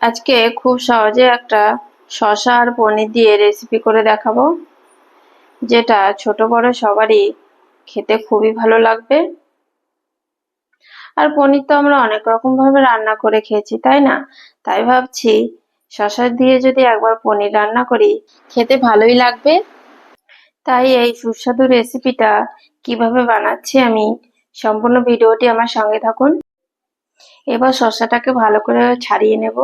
আজকে খুব সহজে একটা শসা আর পনির দিয়ে রেসিপি করে দেখাবো, যেটা ছোট বড় সবারই খেতে খুবই ভালো লাগবে। আর পনির তো আমরা অনেক রকম ভাবে রান্না করে খেয়েছি, তাই না? তাই ভাবছি শসা দিয়ে যদি একবার পনির রান্না করি, খেতে ভালোই লাগবে। তাই এই সুস্বাদু রেসিপিটা কীভাবে বানাচ্ছি আমি সম্পূর্ণ ভিডিওটি আমার সঙ্গে থাকুন। এবার শসাটাকে ভালো করে ছাড়িয়ে নেব।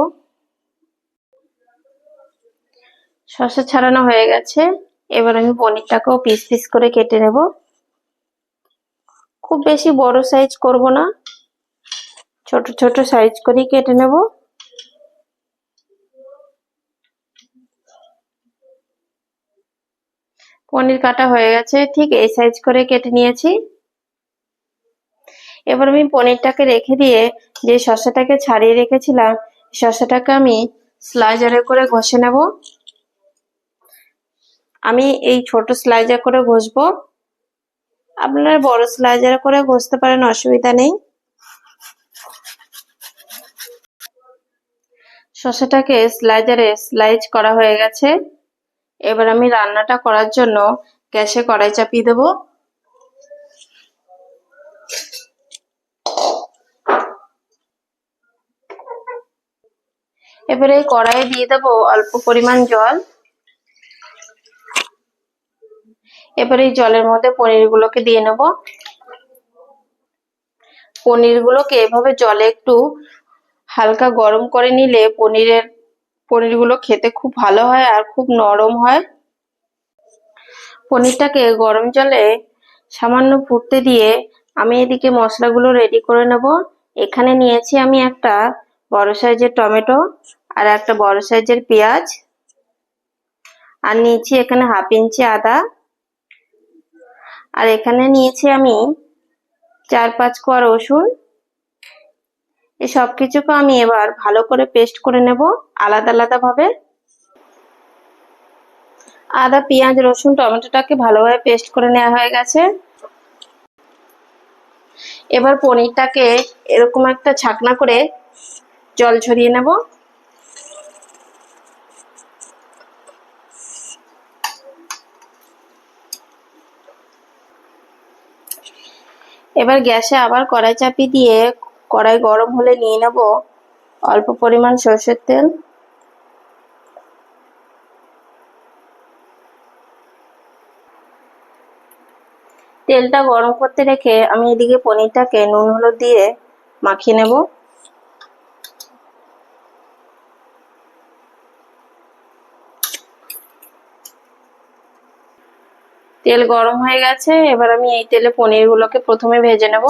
শসা ছাড়ানো হয়ে গেছে। এবার আমি পনিরটাকেও পিস পিস করে কেটে নেব। খুব বেশি বড় সাইজ করব না। ছোট ছোট সাইজ করেই কেটে নেব। পনির কাটা হয়ে গেছে। ঠিক এই সাইজ করে কেটে নিয়েছি। এবার আমি পনিরটাকে রেখে দিয়ে যে শসাটাকে ছাড়িয়ে রেখেছিলাম শসাটাকে আমি স্লাইজারে করে ঘষে নেব। আমি এই ছোট স্লাইজার করে ঘষবো। আপনারা বড় স্লাইজার করে ঘষতে পারেন, অসুবিধা নেই। শসাটাকে স্লাইজারে স্লাইজ করা হয়ে গেছে। এবার আমি রান্নাটা করার জন্য গ্যাসে কড়াই চাপিয়ে দেবো। এবারে এই কড়াইয়ে দিয়ে দেবো অল্প পরিমাণ জল। এবারে এই জলের মধ্যে পনিরগুলোকে দিয়ে নেব। পনিরগুলোকে এভাবে জলে একটু হালকা গরম করে নিলে পনিরের, পনিরগুলো খেতে খুব ভালো হয় আর খুব নরম হয়। পনিরটাকে গরম জলে সামান্য ফুটতে দিয়ে আমি এদিকে মশলাগুলো রেডি করে নেব। এখানে নিয়েছি আমি একটা বড় সাইজের টমেটো আর একটা বড় সাইজের পেঁয়াজ। আর নিয়েছি এখানে হাফ ইঞ্চি আদা। আর এখানে নিয়েছি আমি চার পাঁচ কোয়া রসুন। এই সব কিছুকে আমি এবার ভালো করে পেস্ট করে নেব আলাদা আলাদা ভাবে আদা, পেঁয়াজ, রসুন, টমেটোটাকে ভালোভাবে পেস্ট করে নেওয়া হয়ে গেছে। এবার পনিরটাকে এরকম একটা ছাকনা করে জল ছড়িয়ে নেব। এবার গ্যাসে আবার কড়াই চাপি দিয়ে কড়াই গরম হলে নিয়ে নেব অল্প পরিমাণ সর্ষের তেল। তেলটা গরম করতে রেখে আমি এদিকে পনিরটাকে নুন হলুদ দিয়ে মাখিয়ে নেব। তেল গরম হয়ে গেছে, এবার আমি এই তেলে পনিরগুলোকে প্রথমে ভেজে নেব।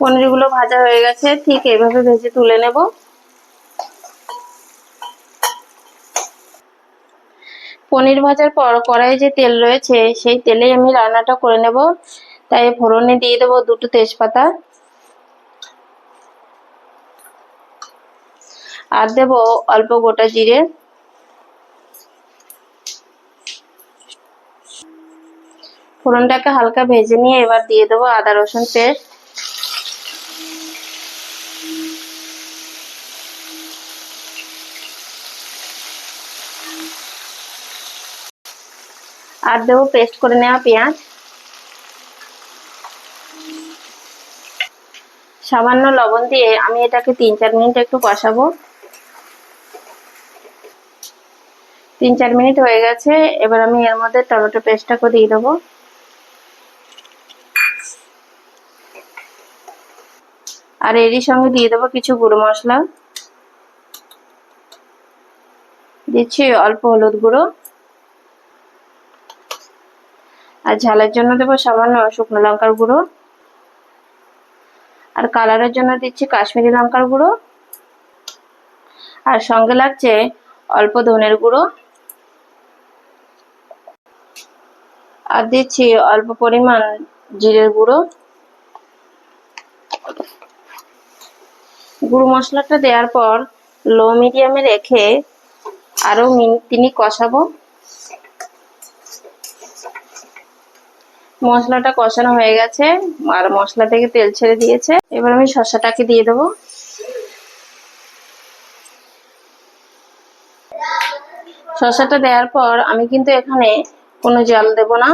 পনিরগুলো ভাজা হয়ে গেছে, ঠিক এইভাবে ভেজে তুলে নেব। পনির ভাজার পর কড়াইয়ে যে তেল রয়েছে, সেই তেলেই আমি রান্নাটা করে নেব। তাই ফোড়নে দিয়ে দেবো দুটো তেজপাতা। আর দেব অল্প গোটা জিরে। ফোড়নটাকে হালকা ভেজে নিয়ে এবার দিয়ে দেবো আদা, রসুন পেস্ট। আর দেবো পেস্ট করে নেওয়া পেঁয়াজ। সামান্য লবণ দিয়ে আমি এটাকে তিন চার মিনিট একটু কষাবো। তিন চার মিনিট হয়ে গেছে, এবার আমি এর মধ্যে টমেটো পেস্টটাকে দিয়ে দেবো। আর এরই সঙ্গে দিয়ে দেবো কিছু গুঁড়ো মশলা। দিচ্ছি অল্প হলুদ গুঁড়ো। আর ঝালের জন্য দেবো সামান্য শুকনো লঙ্কার গুঁড়ো। আর কালারের জন্য দিচ্ছি কাশ্মীরি লঙ্কার গুঁড়ো। আর সঙ্গে লাগছে অল্প ধনের গুঁড়ো। আর দিচ্ছি অল্প পরিমাণ জিরের গুঁড়ো। গুঁড়ো মশলাটা দেওয়ার পর লো মিডিয়ামে রেখে আরও মিনিট তিনি কষাবো। মশলাটা কষানো হয়ে গেছে, আর মশলা থেকে তেল ছেড়ে দিয়েছে। এবার আমি শসাটাকে দিয়ে দেবো। শসাটা দেওয়ার পর আমি কিন্তু এখানে কোনো জল দেব না।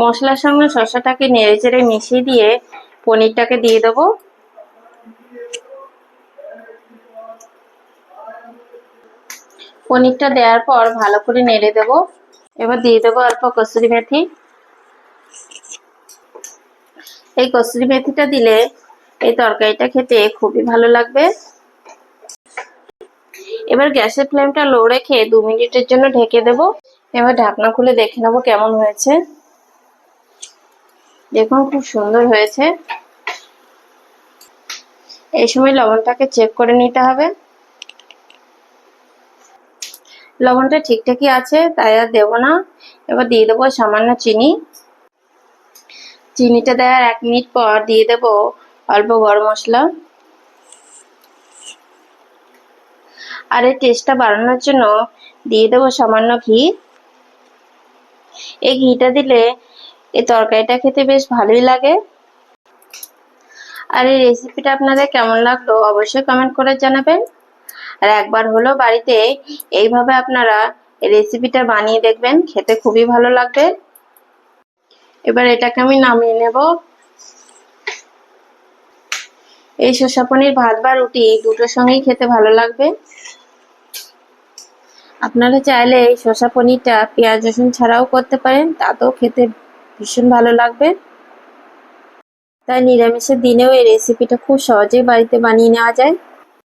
মশলার সঙ্গে শসাটাকে নেড়ে চেড়ে মিশিয়ে দিয়ে পনিরটাকে দিয়ে দেবো। পনিরটা দেওয়ার পর ভালো করে নেড়ে দেব। এবার দিয়ে দেবো অল্প কসুরি মেথি। এই কসুরি মেথিটা দিলে এই তরকারিটা খেতে খুবই ভালো লাগবে। এবার গ্যাসের ফ্লেমটা লো রেখে দু মিনিটের জন্য ঢেকে দেব। এবার ঢাকনা খুলে দেখে নেব কেমন হয়েছে। দেখুন খুব সুন্দর হয়েছে। এই সময় লবণটাকে চেক করে নিতে হবে। লবণটা ঠিকঠাকই আছে, তাই আর দেবো না। এবার দিয়ে দেবো সামান্য চিনি। চিনিটা দেওয়ার এক মিনিট পর দিয়ে দেবো অল্প গরম মশলা। আর এই টেস্টটা বাড়ানোর জন্য দিয়ে দেবো সামান্য ঘি। এই ঘিটা দিলে এই তরকারিটা খেতে বেশ ভালোই লাগে। আর এই রেসিপিটা আপনাদের কেমন লাগল অবশ্যই কমেন্ট করে জানাবেন। আর একবার হলো বাড়িতে এইভাবে আপনারা রেসিপিটা বানিয়ে দেখবেন, খেতে খুবই ভালো লাগবে। এবার এটাকে আমি নামিয়ে নেব। এই শসা পনির ভাত বা রুটি দুটোর সঙ্গেই খেতে ভালো লাগবে। আপনারা চাইলে এই শসা পনিরটা পেঁয়াজ, রসুন ছাড়াও করতে পারেন, তাতেও খেতে ভীষণ ভালো লাগবে। তাই নিরামিষের দিনেও এই রেসিপিটা খুব সহজেই বাড়িতে বানিয়ে নেওয়া যায়।